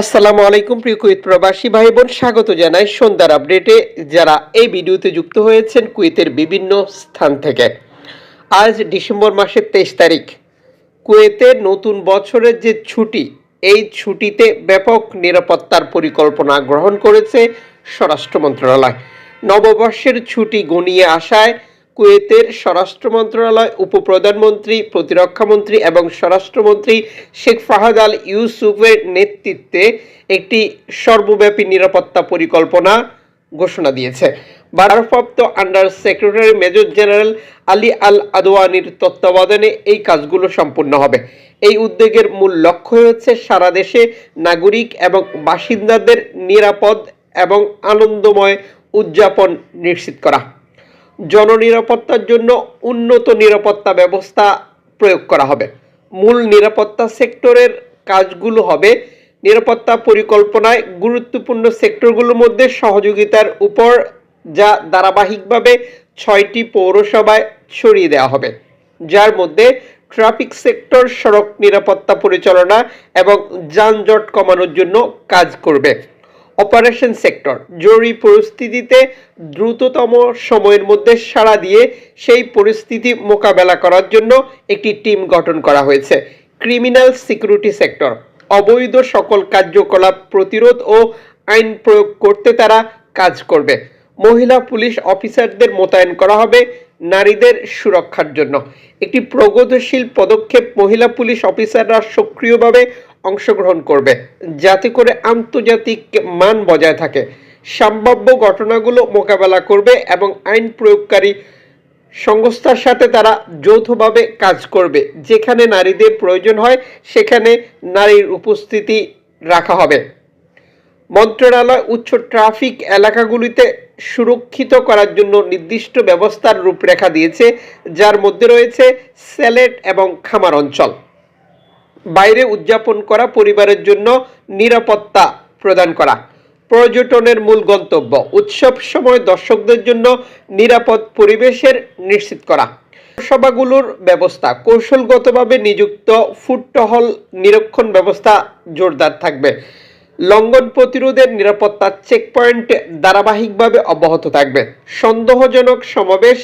আসসালামু আলাইকুম, প্রিয় কুয়েত প্রবাসী ভাই বোন স্বাগত জানাই সন্ধ্যার আপডেটে। যারা এই ভিডিওতে যুক্ত হয়েছেন কুয়েতের বিভিন্ন স্থান থেকে। আজ ডিসেম্বর মাসের তেইশ তারিখ। কুয়েতের নতুন বছরের যে ছুটি, এই ছুটিতে ব্যাপক নিরাপত্তার পরিকল্পনা গ্রহণ করেছে স্বরাষ্ট্র মন্ত্রণালয়। নববর্ষের ছুটি গনিয়ে আসায় কুয়েতের স্বরাষ্ট্র মন্ত্রণালয়, উপপ্রধানমন্ত্রী প্রতিরক্ষামন্ত্রী এবং স্বরাষ্ট্রমন্ত্রী শেখ ফাহাদ আল ইউসুফের নেতৃত্বে একটি সর্বব্যাপী নিরাপত্তা পরিকল্পনা ঘোষণা দিয়েছে। ভারপ্রাপ্ত under secretary major general Ali al আদওয়ানির তত্ত্বাবধানে এই কাজগুলো সম্পূর্ণ হবে। এই উদ্যোগের মূল লক্ষ্য হচ্ছে সারা দেশে নাগরিক এবং বাসিন্দাদের নিরাপদ এবং আনন্দময় উদযাপন নিশ্চিত করা। জননিরাপত্তার জন্য উন্নত নিরাপত্তা ব্যবস্থা প্রয়োগ করা হবে। মূল নিরাপত্তা সেক্টরের কাজগুলো হবে নিরাপত্তা পরিকল্পনায় গুরুত্বপূর্ণ সেক্টরগুলোর মধ্যে সহযোগিতার উপর, যা ধারাবাহিকভাবে ছয়টি পৌরসভায় ছড়িয়ে দেওয়া হবে। যার মধ্যে ট্রাফিক সেক্টর, সড়ক নিরাপত্তা পরিচালনা এবং যানজট কমানোর জন্য কাজ করবে। Operation sector. জরুরি পরিস্থিতিতে দ্রুততম সময়ের মধ্যে সাড়া দিয়ে সেই পরিস্থিতি মোকাবেলা করার জন্য একটি টিম গঠন করা হয়েছে। Criminal security sector. অবৈধ সকল কার্যকলাপ প্রতিরোধ ও আইন প্রয়োগ করতে তারা কাজ করবে। মহিলা পুলিশ অফিসারদের মোতায়েন করা হবে নারীদের সুরক্ষার জন্য। একটি প্রগতিশীল পদক্ষেপ মহিলা পুলিশ অফিসাররা সক্রিয়ভাবে অংশগ্রহণ করবে। যাতে করে আন্তর্জাতিক মান বজায় থাকে। সম্ভাব্য ঘটনাগুলো মোকাবেলা করবে এবং আইন প্রয়োগকারী সংস্থার সাথে তারা যৌথভাবে কাজ করবে। যেখানে নারীদের প্রয়োজন হয়, সেখানে নারীর উপস্থিতি রাখা হবে। মন্ত্রণালয় উচ্চ ট্রাফিক এলাকাগুলিতে সুরক্ষিত করার জন্য নির্দিষ্ট ব্যবস্থার রূপরেখা দিয়েছে, যার মধ্যে রয়েছে স্যালেট এবং খামার অঞ্চল। বাইরে উদযাপন করা পরিবারের জন্য নিরাপত্তা প্রদান করা। পর্যটনের মূল গন্তব্য। উৎসব সময় দর্শকদের জন্য নিরাপদ পরিবেশের নিশ্চিত করা। সভাগুলোর ব্যবস্থা। কৌশলগতভাবে নিযুক্ত ফুটটহল নিরীক্ষণ ব্যবস্থা জোরদার থাকবে। লঙ্ঘন প্রতিরোধের নিরাপত্তা চেকপয়েন্ট ধারাবাহিকভাবে অব্যাহত থাকবে। সন্দেহজনক সমাবেশ,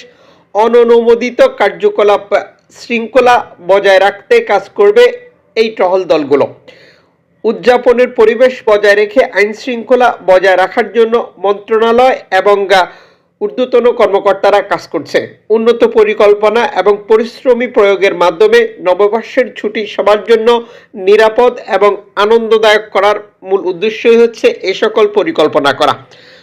অননুমোদিত কার্যকলাপ শৃঙ্খলা বজায় রাখতে কাজ করবে এই টহল দলগুলো। উদযাপনের পরিবেশ বজায় রেখে আইন শৃঙ্খলা বজায় রাখার জন্য মন্ত্রণালয় এবং ঊর্ধ্বতন কর্মকর্তারা কাজ করছে। উন্নত পরিকল্পনা এবং পরিশ্রমী প্রয়োগের মাধ্যমে নববর্ষের ছুটি সবার জন্য নিরাপদ এবং আনন্দদায়ক করার মূল উদ্দেশ্যই হচ্ছে এ সকল পরিকল্পনা করা।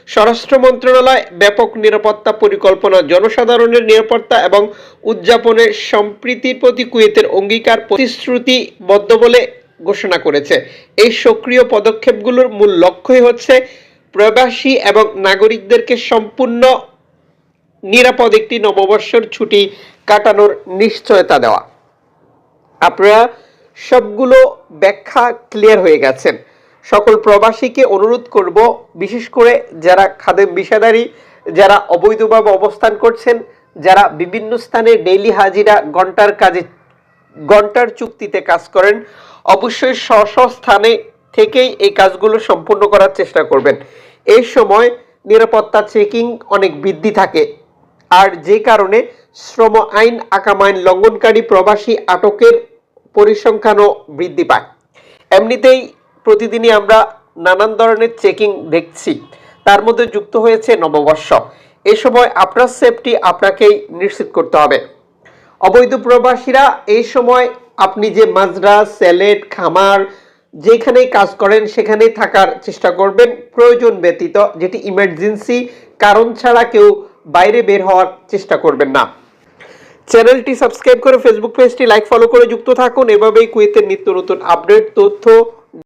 স্বরাষ্ট্র মন্ত্রণালয় ব্যাপক নিরাপত্তা পরিকল্পনা, জনসাধারণের নিরাপত্তা এবং উদযাপনের সম্প্রীতির প্রতি কুয়েতের অঙ্গীকার প্রতিশ্রুতিবদ্ধ বলে ঘোষণা করেছে। এই সক্রিয় পদক্ষেপগুলোর মূল লক্ষ্যই হচ্ছে প্রবাসী এবং নাগরিকদেরকে সম্পূর্ণ নিরাপদ একটি নববর্ষের ছুটি কাটানোর নিশ্চয়তা দেওয়া। আপনারা সবগুলো ব্যাখ্যা ক্লিয়ার হয়ে গেছেন। সকল প্রবাসীকে অনুরোধ করব, বিশেষ করে যারা খাদেম বিষাদারি, যারা অবৈধভাবে অবস্থান করছেন, যারা বিভিন্ন স্থানে ডেইলি হাজিরা ঘণ্টার কাজে, ঘণ্টার চুক্তিতে কাজ করেন, অবশ্যই স্ব স্থানে থেকেই এই কাজগুলো সম্পূর্ণ করার চেষ্টা করবেন। এই সময় নিরাপত্তা চেকিং অনেক বৃদ্ধি থাকে। আর যে কারণে শ্রম আইন, আকাম আইন লঙ্ঘনকারী প্রবাসী আটকের পরিসংখ্যানও বৃদ্ধি পায়। এমনিতেই প্রতিদিনই আমরা নানান ধরনের চেকিং দেখছি। তার মধ্যে যুক্ত হয়েছে নববর্ষ। এ সময় আপনার সেফটি আপনাকেই নিশ্চিত করতে হবে। অবৈধ প্রবাসীরা এই সময় আপনি যে মাজরা স্যালেড খামার যেখানেই কাজ করেন সেখানেই থাকার চেষ্টা করবেন। প্রয়োজন ব্যতীত যেটি ইমার্জেন্সি কারণ ছাড়া কেউ বাইরে বের হওয়ার চেষ্টা করবেন না। চ্যানেলটি সাবস্ক্রাইব করে ফেসবুক পেজটি লাইক ফলো করে যুক্ত থাকুন। এভাবেই কুয়েতের নিত্য নতুন আপডেট তথ্য